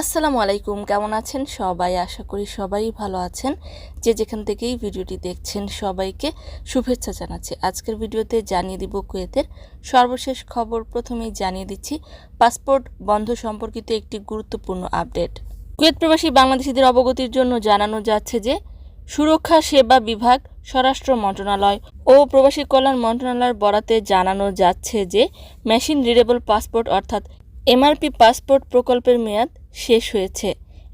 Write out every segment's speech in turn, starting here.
আসসালামু আলাইকুম, কেমন আছেন সবাই? আশা করি সবাই ভালো আছেন। যে যেখান থেকেই ভিডিওটি দেখছেন সবাইকে শুভেচ্ছা জানাচ্ছি। আজকের ভিডিওতে জানিয়ে দিব কুয়েতের সর্বশেষ খবর। প্রথমেই জানিয়ে দিচ্ছি, পাসপোর্ট বন্ধ সম্পর্কিত একটি গুরুত্বপূর্ণ আপডেট। কুয়েত প্রবাসী বাংলাদেশিদের অবগতির জন্য জানানো যাচ্ছে যে, সুরক্ষা সেবা বিভাগ, স্বরাষ্ট্র মন্ত্রণালয় ও প্রবাসী কল্যাণ মন্ত্রণালয়ের বরাতে জানানো যাচ্ছে যে, মেশিন রিডেবল পাসপোর্ট অর্থাৎ এমআরপি পাসপোর্ট প্রকল্পের মেয়াদ শেষ হয়েছে।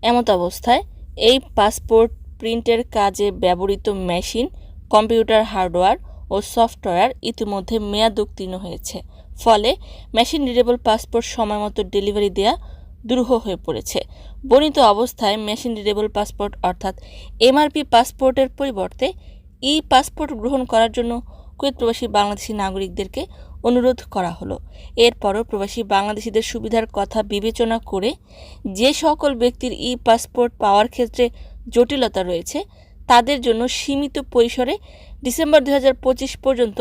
এমত অবস্থায় এই পাসপোর্ট প্রিন্টের কাজে ব্যবহৃত মেশিন, কম্পিউটার হার্ডওয়্যার ও সফটওয়্যার ইতিমধ্যে মেয়াদ উত্তীর্ণ হয়েছে। ফলে মেশিন রিডেবল পাসপোর্ট সময়মতো ডেলিভারি দেওয়া দুরূহ হয়ে পড়েছে। বর্ণিত অবস্থায় মেশিন রিডেবল পাসপোর্ট অর্থাৎ এমআরপি পাসপোর্টের পরিবর্তে ই পাসপোর্ট গ্রহণ করার জন্য কুয়েত প্রবাসী বাংলাদেশি নাগরিকদেরকে অনুরোধ করা হলো। এরপরও প্রবাসী বাংলাদেশিদের সুবিধার কথা বিবেচনা করে যে সকল ব্যক্তির ই পাসপোর্ট পাওয়ার ক্ষেত্রে জটিলতা রয়েছে, তাদের জন্য সীমিত পরিসরে ডিসেম্বর দু হাজার পঁচিশ পর্যন্ত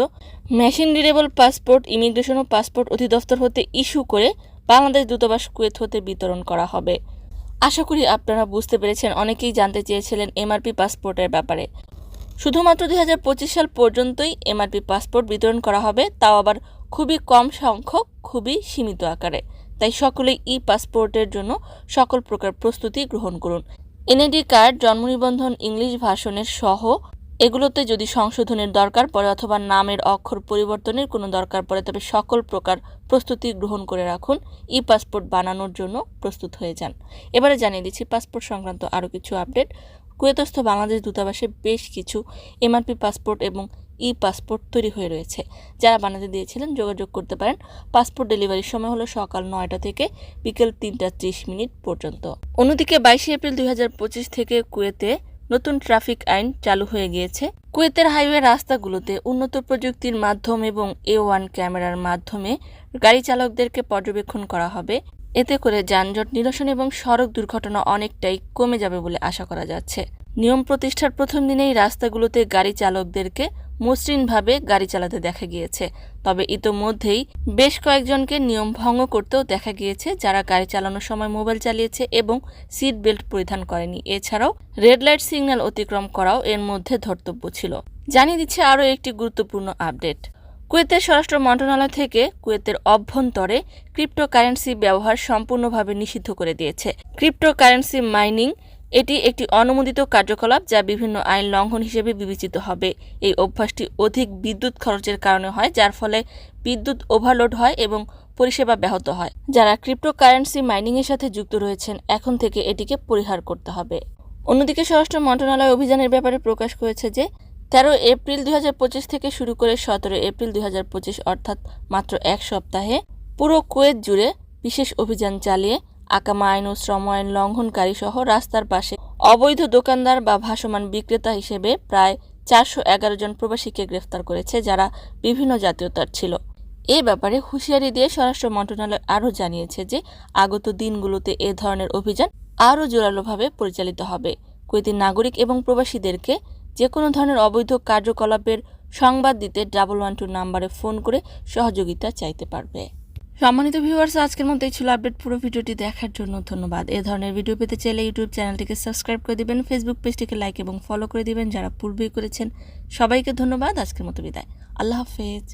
মেশিন রিডেবল পাসপোর্ট, ইমিগ্রেশন ও পাসপোর্ট অধিদপ্তর হতে ইস্যু করে বাংলাদেশ দূতাবাস কুয়েত হতে বিতরণ করা হবে। আশা করি আপনারা বুঝতে পেরেছেন, অনেকেই জানতে চেয়েছিলেন এমআরপি পাসপোর্টের ব্যাপারে। শুধুমাত্র দুই হাজার পঁচিশ সাল পর্যন্তই এমআরপি পাসপোর্ট বিতরণ করা হবে, তাও আবার খুবই কম সংখ্যক, খুবই সীমিত আকারে। তাই সকলেই ই পাসপোর্টের জন্য সকল প্রকার প্রস্তুতি গ্রহণ করুন। এনএডি কার্ড, জন্ম নিবন্ধন, ইংলিশ ভাষণের সহ এগুলোতে যদি সংশোধনের দরকার পড়ে অথবা নামের অক্ষর পরিবর্তনের কোনো দরকার পড়ে, তবে সকল প্রকার প্রস্তুতি গ্রহণ করে রাখুন। ই পাসপোর্ট বানানোর জন্য প্রস্তুত হয়ে যান। এবারে জানিয়ে দিচ্ছি পাসপোর্ট সংক্রান্ত আরও কিছু আপডেট। কুয়েতস্থ বাংলাদেশ দূতাবাসে বেশ কিছু এমআরপি পাসপোর্ট এবং ই পাসপোর্ট তৈরি হয়ে রয়েছে। যারা বানাতে দিয়েছিলেন যোগাযোগ করতে পারেন। পাসপোর্ট ডেলিভারির সময় হলো সকাল নয়টা থেকে বিকেল তিনটা ত্রিশ মিনিট পর্যন্ত। অন্যদিকে বাইশে এপ্রিল দুই হাজার পঁচিশ থেকে কুয়েতে নতুন ট্রাফিক আইন চালু হয়ে গিয়েছে। কুয়েতের হাইওয়ে রাস্তাগুলোতে উন্নত প্রযুক্তির মাধ্যম এবং এ ওয়ান ক্যামেরার মাধ্যমে গাড়ি চালকদেরকে পর্যবেক্ষণ করা হবে। এতে করে যানজট নিরসন এবং সড়ক দুর্ঘটনা অনেকটাই কমে যাবে বলে আশা করা যাচ্ছে। নিয়ম প্রতিষ্ঠার প্রথম দিনেই রাস্তাগুলোতে গাড়ি চালকদেরকে মসৃণভাবে গাড়ি চালাতে দেখা গিয়েছে। তবে ইতোমধ্যেই বেশ কয়েকজনকে নিয়ম ভঙ্গ করতেও দেখা গিয়েছে, যারা গাড়ি চালানোর সময় মোবাইল চালিয়েছে এবং সিট বেল্ট পরিধান করেনি। এছাড়াও রেড লাইট সিগন্যাল অতিক্রম করাও এর মধ্যে ধর্তব্য ছিল। জানিয়ে দিচ্ছে আরও একটি গুরুত্বপূর্ণ আপডেট। কুয়েতের স্বরাষ্ট্র মন্ত্রণালয় থেকে কুয়েতের অভ্যন্তরে ক্রিপ্টোকারেন্সি ব্যবহার সম্পূর্ণভাবে নিষিদ্ধ করে দিয়েছে। ক্রিপ্টোকারেন্সি মাইনিং এটি একটি অনুমোদিত কার্যকলাপ যা বিভিন্ন আইন লঙ্ঘন হিসেবে বিবেচিত হবে। এই অভ্যাসটি অধিক বিদ্যুৎ খরচের কারণে হয়, যার ফলে বিদ্যুৎ ওভারলোড হয় এবং পরিষেবা ব্যাহত হয়। যারা ক্রিপ্টোকারেন্সি মাইনিংয়ের সাথে যুক্ত রয়েছেন, এখন থেকে এটিকে পরিহার করতে হবে। অন্যদিকে স্বরাষ্ট্র মন্ত্রণালয় অভিযানের ব্যাপারে প্রকাশ করেছে যে তেরো এপ্রিল দুই হাজার পঁচিশ থেকে শুরু করে সতেরো এপ্রিল দুই হাজার পঁচিশ, অর্থাৎ মাত্র এক সপ্তাহে, পুরো কুয়েত জুড়ে বিশেষ অভিযান চালিয়ে আকামা আইন ও শ্রম আইন লঙ্ঘনকারী সহ রাস্তার পাশে অবৈধ দোকানদার বা ভাসমান বিক্রেতা হিসেবে প্রায় চারশো এগারো জন প্রবাসীকে গ্রেফতার করেছে, যারা বিভিন্ন জাতীয়তার ছিল। এ ব্যাপারে হুঁশিয়ারি দিয়ে স্বরাষ্ট্র মন্ত্রণালয় আরও জানিয়েছে যে, আগত দিনগুলোতে এ ধরনের অভিযান আরও জোরালোভাবে পরিচালিত হবে। কুয়েতি নাগরিক এবং প্রবাসীদেরকে যে কোনো ধরনের অবৈধ কার্যকলাপের সংবাদ দিতে ডাবল ওয়ান টু নাম্বারে ফোন করে সহযোগিতা চাইতে পারবে। সম্মানিত ভিউয়ার্স, আজকের মতো এই ছিল আপডেট পুরো ভিডিওটি দেখার জন্য ধন্যবাদ। এ ধরনের ভিডিও পেতে চাইলে ইউটিউব চ্যানেলটিকে সাবস্ক্রাইব করে দিবেন, ফেসবুক পেজটিকে লাইক এবং ফলো করে দিবেন যারা পূর্বেই করেছেন। সবাইকে ধন্যবাদ, আজকের মতো বিদায়। আল্লাহ হাফেজ।